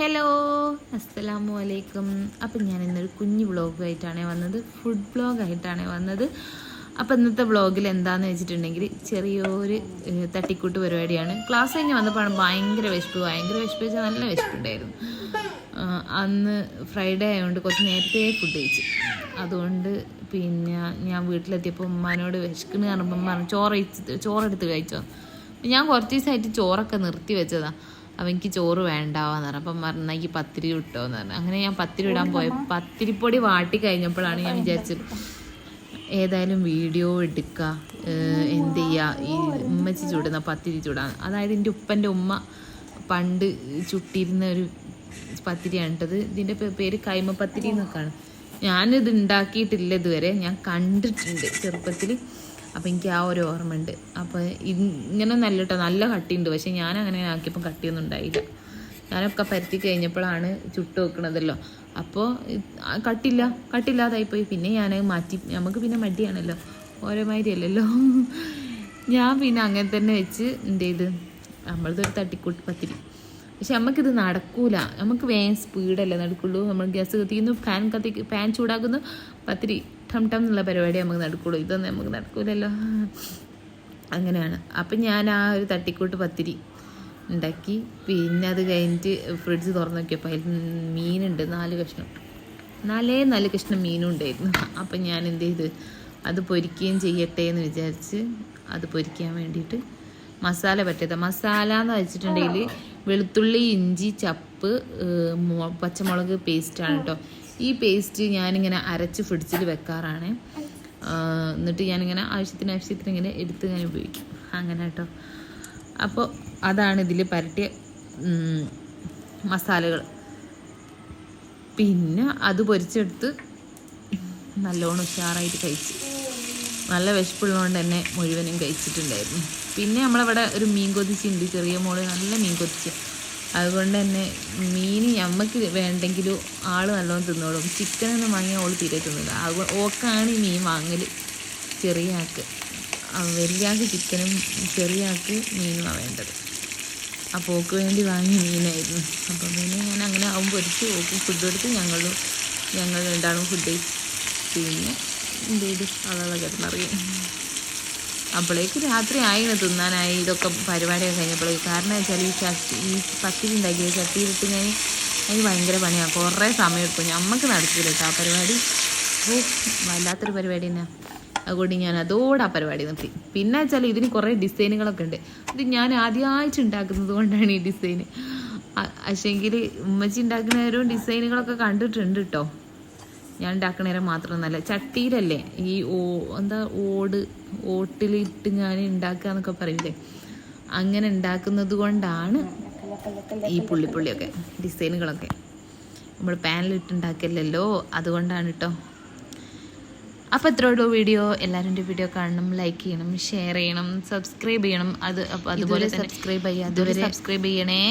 Hello അസ്സലാമു അലൈക്കും അപ്പം ഞാൻ ഇന്നൊരു കുഞ്ഞു വ്ളോഗായിട്ടാണ് വന്നത്. ഫുഡ് വ്ളോഗായിട്ടാണ് വന്നത്. അപ്പം ഇന്നത്തെ വ്ളോഗിൽ എന്താന്ന് വെച്ചിട്ടുണ്ടെങ്കിൽ ചെറിയൊരു തട്ടിക്കൂട്ട് പരിപാടിയാണ്. ക്ലാസ് കഴിഞ്ഞ് വന്നപ്പോഴാണ് ഭയങ്കര വിശപ്പ്. ഭയങ്കര വിശപ്പ് വെച്ചാൽ നല്ല വിശപ്പുണ്ടായിരുന്നു. അന്ന് ഫ്രൈഡേ ആയതുകൊണ്ട് കുറച്ച് നേരത്തെ ഫുഡ് കഴിച്ചു. അതുകൊണ്ട് പിന്നെ ഞാൻ വീട്ടിലെത്തിയപ്പോൾ ഉമ്മാനോട് വിശക്കുന്നു കാരണം ഉമ്മ ചോറ് ചോറെടുത്ത് കഴിച്ചോ. ഞാൻ കുറച്ച് ദിവസമായിട്ട് ചോറൊക്കെ നിർത്തി വെച്ചതാ. അപ്പം എനിക്ക് ചോറ് വേണ്ടാവാന്ന് പറഞ്ഞു. അപ്പം പറഞ്ഞാൽ എനിക്ക് പത്തിരി കിട്ടുമോന്ന് പറഞ്ഞു. അങ്ങനെ ഞാൻ പത്തിരി ഇടാൻ പോയപ്പോൾ പത്തിരിപ്പൊടി വാട്ടി കഴിഞ്ഞപ്പോഴാണ് ഞാൻ വിചാരിച്ചത് ഏതായാലും വീഡിയോ എടുക്കുക എന്ത് ചെയ്യുക ഈ ഉമ്മച്ചി ചൂടുന്ന പത്തിരി ചൂടാണ് അതായത് എന്റെ ഉപ്പന്റെ ഉമ്മ പണ്ട് ചുട്ടിരുന്ന ഒരു പത്തിരിയാണ് കേട്ടത് ഇതിന്റെ പേര് കൈമ പത്തിരി എന്നൊക്കെയാണ്. ഞാനിത് ഉണ്ടാക്കിയിട്ടില്ല ഇതുവരെ. ഞാൻ കണ്ടിട്ടുണ്ട് ചെറുപ്പത്തിൽ അപ്പം എനിക്ക് ആ ഒരു ഓർമ്മ ഉണ്ട് അപ്പോൾ ഇങ്ങനെ നല്ല കേട്ടോ നല്ല കട്ടിയുണ്ട്. പക്ഷേ ഞാൻ അങ്ങനെ ആക്കിയപ്പോൾ കട്ടിയൊന്നും ഉണ്ടായില്ല. ഞാനൊക്കെ പരത്തി കഴിഞ്ഞപ്പോഴാണ് ചുട്ട് വെക്കണതല്ലോ. അപ്പോൾ കട്ടില്ല കട്ടില്ലാതായിപ്പോയി. പിന്നെ ഞാൻ മാറ്റി നമുക്ക് പിന്നെ മടിയാണല്ലോ. ഓരോ മാതിരി അല്ലല്ലോ ഞാൻ പിന്നെ അങ്ങനെ തന്നെ വെച്ച് എന്ത് ചെയ്ത്? നമ്മളതൊരു തട്ടിക്കൂട്ട് പത്തിരി. പക്ഷെ നമുക്കിത് നടക്കൂല. നമുക്ക് വേഗം സ്പീഡല്ലേ നടക്കുള്ളൂ. നമ്മൾ ഗ്യാസ് കത്തിക്കുന്നു ഫാൻ കത്തി ഫാൻ ചൂടാക്കുന്നു പത്തിരി ടം ടം എന്നുള്ള പരിപാടി നമുക്ക് നടക്കുള്ളൂ. ഇതൊന്നും നമുക്ക് നടക്കൂലല്ലോ. അങ്ങനെയാണ്. അപ്പം ഞാൻ ആ ഒരു തട്ടിക്കൂട്ട് പത്തിരി ഉണ്ടാക്കി. പിന്നെ അത് കഴിഞ്ഞിട്ട് ഫ്രിഡ്ജ് തുറന്ന് നോക്കിയപ്പോൾ അതിൽ മീനുണ്ട്. നാല് കഷ്ണം. നാലേ നാല് കഷ്ണം മീനും ഉണ്ടായിരുന്നു. അപ്പം ഞാൻ എന്ത് ചെയ്ത്? അത് പൊരിക്കുകയും ചെയ്യട്ടെ എന്ന് വിചാരിച്ച് അത് പൊരിക്കാൻ വേണ്ടിയിട്ട് മസാല പറ്റിയത്. മസാല എന്ന് വെച്ചിട്ടുണ്ടെങ്കിൽ വെളുത്തുള്ളി ഇഞ്ചി ചപ്പ് പച്ചമുളക് പേസ്റ്റ് പച്ചമുളക് പേസ്റ്റാണ് കേട്ടോ ഈ പേസ്റ്റ് ഞാനിങ്ങനെ അരച്ച് ഫ്രിഡ്ജിൽ വെക്കാറാണ്. എന്നിട്ട് ഞാനിങ്ങനെ ആവശ്യത്തിന് ആവശ്യത്തിന് ഇങ്ങനെ എടുത്ത് ഞാൻ ഉപയോഗിക്കും. അങ്ങനെ കേട്ടോ അപ്പോൾ അതാണ് ഇതിൽ പരട്ടിയ മസാലകൾ പിന്നെ അത് പൊരിച്ചെടുത്ത് നല്ലോണം ഉഷാറായിട്ട് കഴിച്ച്. നല്ല വിശപ്പുള്ളതുകൊണ്ട് തന്നെ മുഴുവനും കഴിച്ചിട്ടുണ്ടായിരുന്നു. പിന്നെ നമ്മളവിടെ ഒരു മീൻ കൊതിച്ചുണ്ട് ചെറിയ മോൾ നല്ല മീൻ കൊതിച്ച്. അതുകൊണ്ട് തന്നെ മീൻ ഞമ്മക്ക് വേണ്ടെങ്കിലും ആൾ നല്ലോണം തിന്നോളും. ചിക്കനൊന്നും വാങ്ങിയാൽ ഓൾ തീരെ തിന്നില്ല അതുകൊണ്ട് ഓക്കാണ് ഈ മീൻ വാങ്ങൽ ചെറിയ ആൾക്ക് വലിയ ആൾക്ക് ചിക്കനും ചെറിയ ആൾക്ക് മീനുമാണ് വേണ്ടത്. അപ്പോൾ ഓക്ക് വേണ്ടി വാങ്ങിയ മീനായിരുന്നു. അപ്പം പിന്നെ ഞാൻ അങ്ങനെ ആകുമ്പോൾ പൊരിച്ച് ഓക്ക് ഫുഡ് കൊടുത്ത് ഞങ്ങളും ഞങ്ങൾ രണ്ടാളും ഫുഡ് പിന്നെ എന്ത് ചെയ്തു അതള കിടന്നറിയും അപ്പോഴേക്ക് രാത്രി ആയിരുന്നു തിന്നാനായി ഇതൊക്കെ പരിപാടിയൊക്കെ കഴിഞ്ഞപ്പോഴേക്ക് കാരണം വെച്ചാൽ ഈ ചട്ടി ഈ പത്തിരി ഉണ്ടാക്കിയ ചട്ടിയിലിട്ട് ഞാൻ അതിന് ഭയങ്കര പണിയാണ് കുറേ സമയം എടുക്കും. നമുക്ക് നടത്തില്ല കേട്ടോ ആ പരിപാടി. ഓ വല്ലാത്തൊരു പരിപാടി തന്നെ. അതുകൊണ്ട് ഞാൻ അതോടെ ആ പരിപാടി നിർത്തി. പിന്നെ വെച്ചാൽ ഇതിന് കുറേ ഡിസൈനുകളൊക്കെ ഉണ്ട്. ഇത് ഞാൻ ആദ്യമായിട്ട് ഉണ്ടാക്കുന്നത് കൊണ്ടാണ് ഈ ഡിസൈൻ പക്ഷേങ്കിൽ ഉമ്മച്ചി ഉണ്ടാക്കുന്നവരും ഡിസൈനുകളൊക്കെ കണ്ടിട്ടുണ്ട് കേട്ടോ. ഞാൻ ഉണ്ടാക്കണേരം നല്ല ചട്ടിയിലല്ലേ ഈ ഓ എന്താ ഓട് ഓട്ടിലിട്ട് ഞാൻ ഉണ്ടാക്കുക എന്നൊക്കെ പറയില്ലേ അങ്ങനെ ഉണ്ടാക്കുന്നത് കൊണ്ടാണ് ഈ പുള്ളിപ്പുള്ളിയൊക്കെ ഡിസൈനുകളൊക്കെ. നമ്മൾ പാനിലിട്ട് ഉണ്ടാക്കില്ലല്ലോ അതുകൊണ്ടാണ് കേട്ടോ അപ്പോൾ ഇത്രേ ഉള്ളൂ വീഡിയോ. എല്ലാവരും എന്റെ വീഡിയോ കാണണം ലൈക്ക് ചെയ്യണം ഷെയർ ചെയ്യണം സബ്സ്ക്രൈബ് ചെയ്യണം. അത് അപ്പോൾ അതുപോലെ സബ്സ്ക്രൈബ് ചെയ്യുക അതുപോലെ സബ്സ്ക്രൈബ് ചെയ്യണേ.